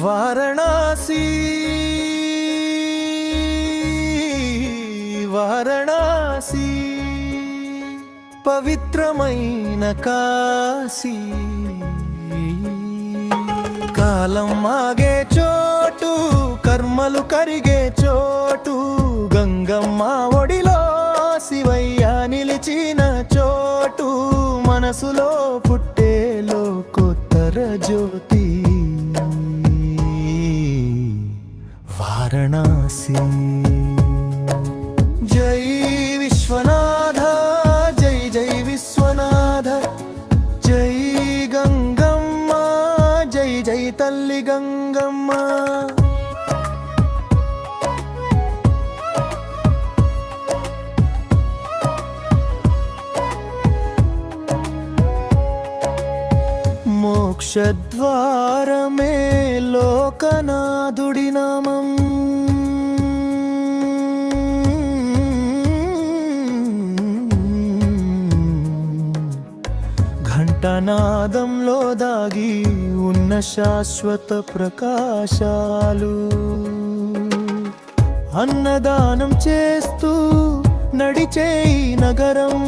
వారణాసి. వారణాసి. పవిత్రమైన కాశీ. కాలం ఆగే చోటు కర్మలు కరిగే చోటు. గంగమ్మ ఒడిలో శివయ్య నిలిచిన చోటు. మనసులో పుట్టేలో కొత్తర జ్యోతి. వారణాసి జై విశ్వనాథ జై జై విశ్వనాథ. జై గంగమ్మ జై జై తల్లి గంగమ్మ. మోక్షద్వారమే లోకనాథుడి నామం. నాదంలో దాగి ఉన్న శాశ్వత ప్రకాశాలు. అన్నదానం చేస్తూ నడిచే నగరం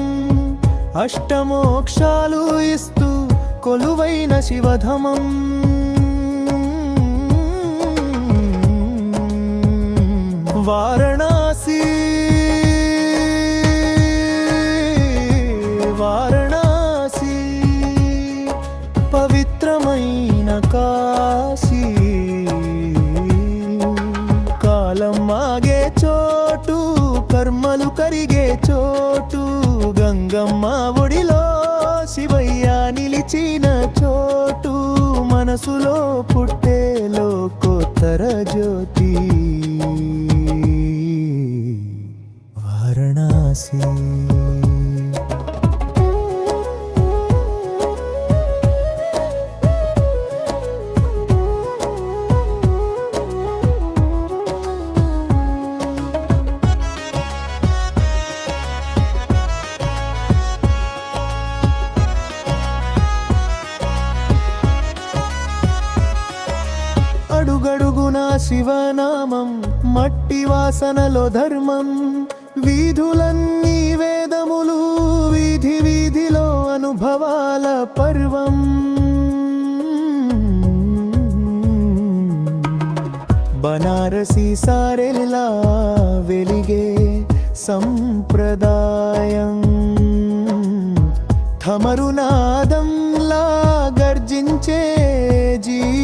అష్టమోక్షాలు ఇస్తూ కొలువైన శివధమం. వారణ కాశీ కాలం మాగే చోటు కర్మలు కరిగే చోటు గంగమ్మ ఒడిలో శివయ్య నిలిచిన చోటు మనసులో పుట్టేలో కొత్తర జ్యోతి. వారణాసి శివనామం మట్టి వాసనలో ధర్మం వీధులన్నీ వేదములు వీధి వీధిలో అనుభవాల పర్వం. బనారసి సారెల్లా వెలిగే సంప్రదాయం. థమరునాదంలా గర్జించే జీ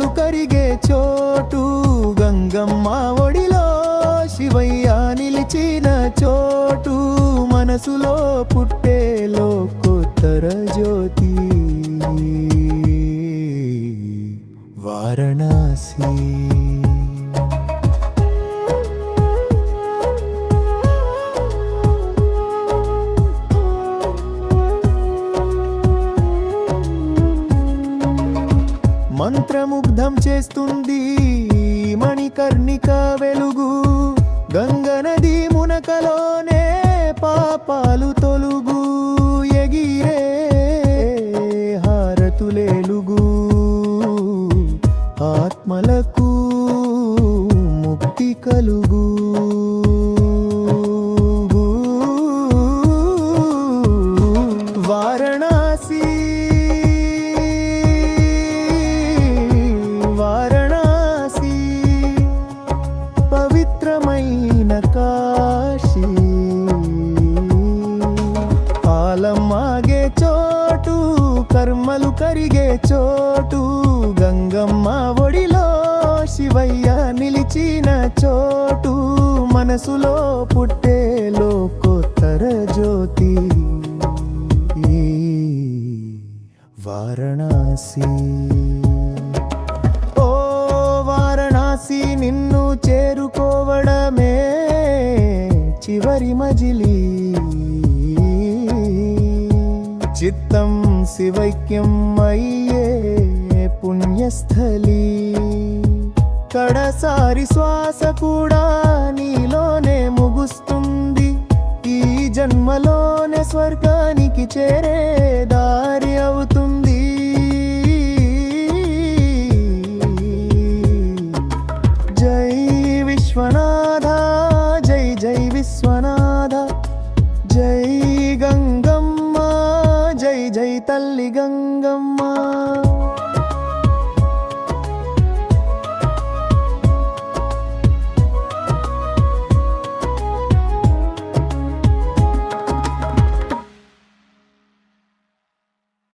పాదాలు కరిగే చోటు గంగమ్మ ఒడిలో శివయ్య నిలిచిన చోటు మనసులో పుట్టేలో కొత్తర జ్యోతి. వారణాసి మంత్రముగ్ధం చేస్తుంది మణికర్ణిక వెలుగు. గంగ నది మునకలోనే పాపాలు తొలుగు. ఎగిరే హారతులేలుగు ఆత్మలకు ముక్తి కలుగు. పాలమాగే చోటు కర్మలు కరిగే చోటు. గంగమ్మ ఒడిలో శివయ్య నిలిచిన చోటు. మనసులో పుట్టే లోకోత్తర జ్యోతి. వారణాసి. ఓ వారణాసి నిన్ను చేరుకోవడమే చివరి మజిలీ. చిత్తం శివైక్యం అయ్యే పుణ్యస్థలి. కడసారి శ్వాస కూడా నీలోనే ముగుస్తుంది. ఈ జన్మలోనే స్వర్గానికి చేరే దారి అవుతుంది.